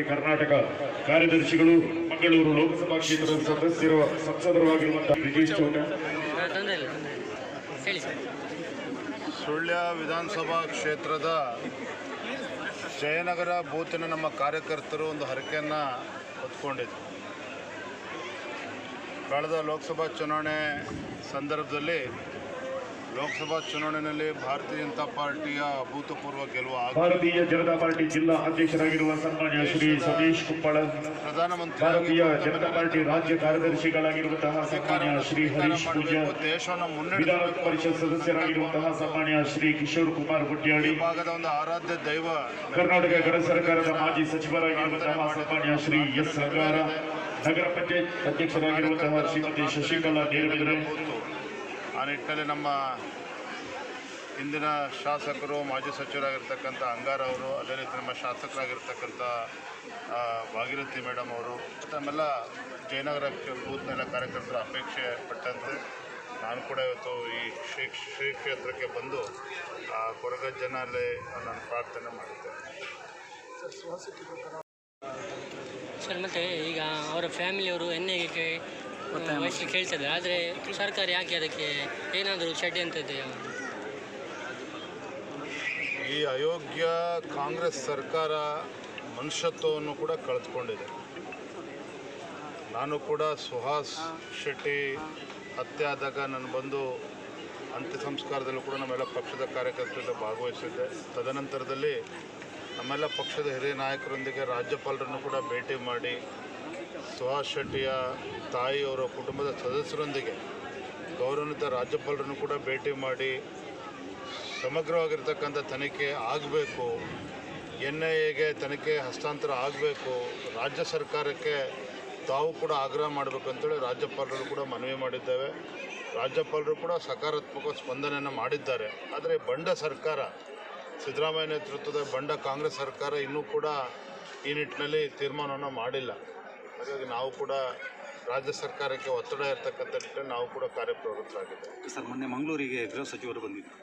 ಕರ್ನಾಟಕ ಕಾರ್ಯದರ್ಶಿಗಳು ಮಂಗಳೂರು ಲೋಕಸಭಾ ಕ್ಷೇತ್ರದ ಸದಸ್ಯರು ಸಂಸದರು ಆಗಿರುವಂತಹ ಬ್ರಿಜೇಶ್ ಚೌಟ ಸುಳ್ಯ ವಿಧಾನಸಭಾ ಕ್ಷೇತ್ರದ ಜಯನಗರ ಬೂತಿನ ನಮ್ಮ ಕಾರ್ಯಕರ್ತರು ಒಂದು ಹರಕೆಯನ್ನು ಹೊತ್ಕೊಂಡಿದ್ರು. ಕಳೆದ ಲೋಕಸಭಾ ಚುನಾವಣೆ ಸಂದರ್ಭದಲ್ಲಿ ಲೋಕಸಭಾ ಚುನಾವಣೆಯಲ್ಲಿ ಭಾರತೀಯ ಜನತಾ ಪಾರ್ಟಿಯ ಅಭೂತಪೂರ್ವ ಗೆಲುವು ಭಾರತೀಯ ಜನತಾ ಪಾರ್ಟಿ ಜಿಲ್ಲಾ ಅಧ್ಯಕ್ಷರಾಗಿರುವ ಸನ್ಮಾನ್ಯ ಶ್ರೀ ಸತೀಶ್ ಕುಪ್ಪಳ ಪ್ರಧಾನಮಂತ್ರಿ ಭಾರತೀಯ ಜನತಾ ಪಾರ್ಟಿ ರಾಜ್ಯ ಕಾರ್ಯದರ್ಶಿಗಳಾಗಿರುವಂತಹ ಸನ್ಮಾನ್ಯ ಶ್ರೀ ಹರೀಶ್ ಪೂಜಾ ದೇಶವನ್ನು ವಿಧಾನ ಪರಿಷತ್ ಸದಸ್ಯರಾಗಿರುವಂತಹ ಸನ್ಮಾನ್ಯ ಶ್ರೀ ಕಿಶೋರ್ ಕುಮಾರ್ ಗುಡ್ಯಾಡಿ ಭಾಗದ ಒಂದು ಆರಾಧ್ಯ ದೈವ ಕರ್ನಾಟಕ ಗಣ ಸರ್ಕಾರದ ಮಾಜಿ ಸಚಿವರಾಗಿರುವಂತಹ ಸನ್ಮಾನ್ಯ ಶ್ರೀ ಎಸ್ ಸರ್ಕಾರ ನಗರ ಪಂಚಾಯತ್ ಅಧ್ಯಕ್ಷರಾಗಿರುವಂತಹ ಶ್ರೀಮತಿ ಶಶಿಕಲಾ ಕೂತು ಆ ನಿಟ್ಟಿನಲ್ಲಿ ನಮ್ಮ ಹಿಂದಿನ ಶಾಸಕರು, ಮಾಜಿ ಸಚಿವರಾಗಿರ್ತಕ್ಕಂಥ ಅಂಗಾರ ಅವರು, ಅದೇ ರೀತಿ ನಮ್ಮ ಶಾಸಕರಾಗಿರ್ತಕ್ಕಂಥ ಭಾಗೀರಥಿ ಮೇಡಮ್ ಅವರು ನಮ್ಮೆಲ್ಲ ಜಯನಗರ ಬೂತ್ನೆಲ್ಲ ಕಾರ್ಯಕರ್ತರ ಅಪೇಕ್ಷೆ ಪಟ್ಟಂತೆ. ನಾನು ಕೂಡ ಇವತ್ತು ಈ ಶ್ರೀ ಶ್ರೀ ಕ್ಷೇತ್ರಕ್ಕೆ ಬಂದು, ಆ, ಕೊರಗಜ್ಜನಲ್ಲಿ ನಾನು ಪ್ರಾರ್ಥನೆ ಮಾಡಿದ್ದೇನೆ ಸರ್ ಮತ್ತೆ ಈಗ ಅವರ ಫ್ಯಾಮಿಲಿಯವರು ಎಣ್ಣೆಗೆ ವಹಿಸ್ಲಿಕ್ಕೆ ಕೇಳ್ತದೆ ಆದರೆ ಸರ್ಕಾರ ಯಾಕೆ ಅದಕ್ಕೆ ಏನಾದರೂ ಷಡ್ಯಂತ್ರ ಇದೆ ಈ ಅಯೋಗ್ಯ ಕಾಂಗ್ರೆಸ್ ಸರ್ಕಾರ ಮನುಷ್ಯತ್ವವನ್ನು ಕೂಡ ಕಳೆದುಕೊಂಡಿದೆ. ನಾನು ಕೂಡ ಸುಹಾಸ್ ಶೆಟ್ಟಿ ಹತ್ಯೆ ಆದಾಗ ನಾನು ಬಂದು ಅಂತ್ಯ ಸಂಸ್ಕಾರದಲ್ಲೂ ಕೂಡ ನಮ್ಮೆಲ್ಲ ಪಕ್ಷದ ಕಾರ್ಯಕರ್ತರಿಂದ ಭಾಗವಹಿಸಿದ್ದೆ. ತದನಂತರದಲ್ಲಿ ನಮ್ಮೆಲ್ಲ ಪಕ್ಷದ ಹಿರಿಯ ನಾಯಕರೊಂದಿಗೆ ರಾಜ್ಯಪಾಲರನ್ನು ಕೂಡ ಭೇಟಿ ಮಾಡಿ ಸುಹಾಸ್ ಶೆಟ್ಟಿಯ ತಾಯಿಯವರ ಕುಟುಂಬದ ಸದಸ್ಯರೊಂದಿಗೆ ಗೌರವಾನ್ವಿತ ರಾಜ್ಯಪಾಲರನ್ನು ಕೂಡ ಭೇಟಿ ಮಾಡಿ ಸಮಗ್ರವಾಗಿರ್ತಕ್ಕಂಥ ತನಿಖೆ ಆಗಬೇಕು ಎನ್ ಐ ಎಗೆ ತನಿಖೆ ಹಸ್ತಾಂತರ ಆಗಬೇಕು, ರಾಜ್ಯ ಸರ್ಕಾರಕ್ಕೆ ತಾವು ಕೂಡ ಆಗ್ರಹ ಮಾಡಬೇಕು ಅಂತೇಳಿ ರಾಜ್ಯಪಾಲರು ಕೂಡ ಮನವಿ ಮಾಡಿದ್ದೇವೆ. ರಾಜ್ಯಪಾಲರು ಕೂಡ ಸಕಾರಾತ್ಮಕ ಸ್ಪಂದನೆಯನ್ನು ಮಾಡಿದ್ದಾರೆ. ಆದರೆ ಬಂಡ ಸರ್ಕಾರ, ಸಿದ್ದರಾಮಯ್ಯ ನೇತೃತ್ವದ ಬಂಡ ಕಾಂಗ್ರೆಸ್ ಸರ್ಕಾರ ಇನ್ನೂ ಕೂಡ ಈ ನಿಟ್ಟಿನಲ್ಲಿ ತೀರ್ಮಾನವನ್ನು ಮಾಡಿಲ್ಲ. ಹಾಗಾಗಿ ನಾವು ಕೂಡ ರಾಜ್ಯ ಸರ್ಕಾರಕ್ಕೆ ಒತ್ತಡ ಇರತಕ್ಕಂಥ ನಿಟ್ಟಿನಲ್ಲಿ ನಾವು ಕೂಡ ಕಾರ್ಯಪ್ರವೃತ್ತರಾಗಿದ್ದೇವೆ. ಸರ್ ಮೊನ್ನೆ ಮಂಗಳೂರಿಗೆ ಗೃಹ ಸಚಿವರು ಬಂದಿದ್ದರು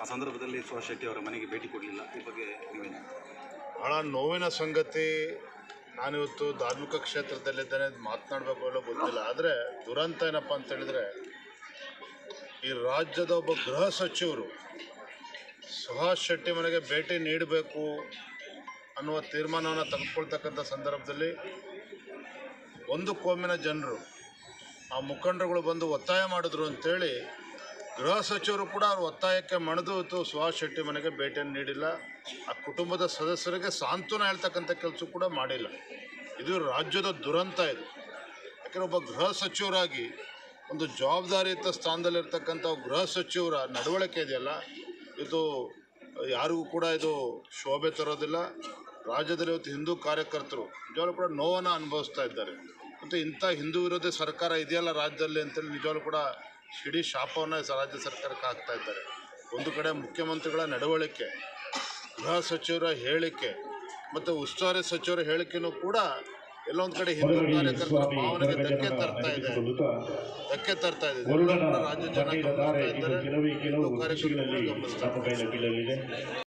ಆ ಸಂದರ್ಭದಲ್ಲಿ ಸುಭಾಷ್ ಶೆಟ್ಟಿ ಅವರ ಮನೆಗೆ ಭೇಟಿ ಕೊಡಲಿಲ್ಲ. ಈ ಬಗ್ಗೆ ನೀವೇನು ಭಾಳ ನೋವಿನ ಸಂಗತಿ. ನಾನಿವತ್ತು ಧಾರ್ಮಿಕ ಕ್ಷೇತ್ರದಲ್ಲಿದ್ದೇನೆ ಮಾತನಾಡಬೇಕು ಅನ್ನೋ ಗೊತ್ತಿಲ್ಲ. ಆದರೆ ದುರಂತ ಏನಪ್ಪ ಅಂತ ಹೇಳಿದ್ರೆ ಈ ರಾಜ್ಯದ ಒಬ್ಬ ಗೃಹ ಸಚಿವರು ಸುಹಾಸ್ ಶೆಟ್ಟಿ ಮನೆಗೆ ಭೇಟಿ ನೀಡಬೇಕು ಅನ್ನುವ ತೀರ್ಮಾನವನ್ನು ತೆಗೆದುಕೊಳ್ತಕ್ಕಂಥ ಸಂದರ್ಭದಲ್ಲಿ ಒಂದು ಕೋಮಿನ ಜನರು ಆ ಮುಖಂಡರುಗಳು ಬಂದು ಒತ್ತಾಯ ಮಾಡಿದ್ರು ಅಂತೇಳಿ ಗೃಹ ಸಚಿವರು ಕೂಡ ಅವ್ರ ಒತ್ತಾಯಕ್ಕೆ ಮಣಿದು ಸುಭಾಷ್ ಶೆಟ್ಟಿ ಮನೆಗೆ ಭೇಟಿಯನ್ನು ನೀಡಿಲ್ಲ. ಆ ಕುಟುಂಬದ ಸದಸ್ಯರಿಗೆ ಸಾಂತ್ವನ ಹೇಳ್ತಕ್ಕಂಥ ಕೆಲಸ ಕೂಡ ಮಾಡಿಲ್ಲ. ಇದು ರಾಜ್ಯದ ದುರಂತ ಇದು. ಯಾಕೆಂದರೆ ಒಬ್ಬ ಗೃಹ ಸಚಿವರಾಗಿ ಒಂದು ಜವಾಬ್ದಾರಿಯುತ ಸ್ಥಾನದಲ್ಲಿರ್ತಕ್ಕಂಥ ಗೃಹ ಸಚಿವರ ನಡವಳಿಕೆ ಇದೆಯಲ್ಲ, ಇದು ಯಾರಿಗೂ ಕೂಡ ಇದು ಶೋಭೆ ತರೋದಿಲ್ಲ. ರಾಜ್ಯದಲ್ಲಿ ಇವತ್ತು ಹಿಂದೂ ಕಾರ್ಯಕರ್ತರು ನಿಜವಾಗ್ಲೂ ಕೂಡ ನೋವನ್ನು ಅನುಭವಿಸ್ತಾ ಇದ್ದಾರೆ. ಮತ್ತು ಇಂಥ ಹಿಂದೂ ವಿರೋಧಿ ಸರ್ಕಾರ ಇದೆಯಲ್ಲ ರಾಜ್ಯದಲ್ಲಿ ಅಂತೇಳಿ ನಿಜವಾಗ್ಲೂ ಕೂಡ ಇಡೀ ಶಾಪವನ್ನು ರಾಜ್ಯ ಸರ್ಕಾರಕ್ಕೆ ಹಾಕ್ತಾ ಇದ್ದಾರೆ. ಒಂದು ಕಡೆ ಮುಖ್ಯಮಂತ್ರಿಗಳ ನಡವಳಿಕೆ ಗೃಹ ಸಚಿವರ ಹೇಳಿಕೆ ಮತ್ತು ಉಸ್ತುವಾರಿ ಸಚಿವರ ಹೇಳಿಕೆನೂ ಕೂಡ ಎಲ್ಲೊಂದು ಕಡೆ ಹಿಂದೂ ಕಾರ್ಯಕರ್ತರ ಭಾವನೆಗೆ ಧಕ್ಕೆ ತರ್ತಾ ಇದೆ. ಧಕ್ಕೆ ತರ್ತಾ ಇದೆ. ರಾಜ್ಯ ಜನ ಗಮನಿಸ್ತಾ ಇದ್ದಾರೆ. ಕೆಲವೇ ಕೆಲವು ಹಿಂದೂ ಕಾರ್ಯಕರ್ತರು ಗಮನಿಸ್ತಾ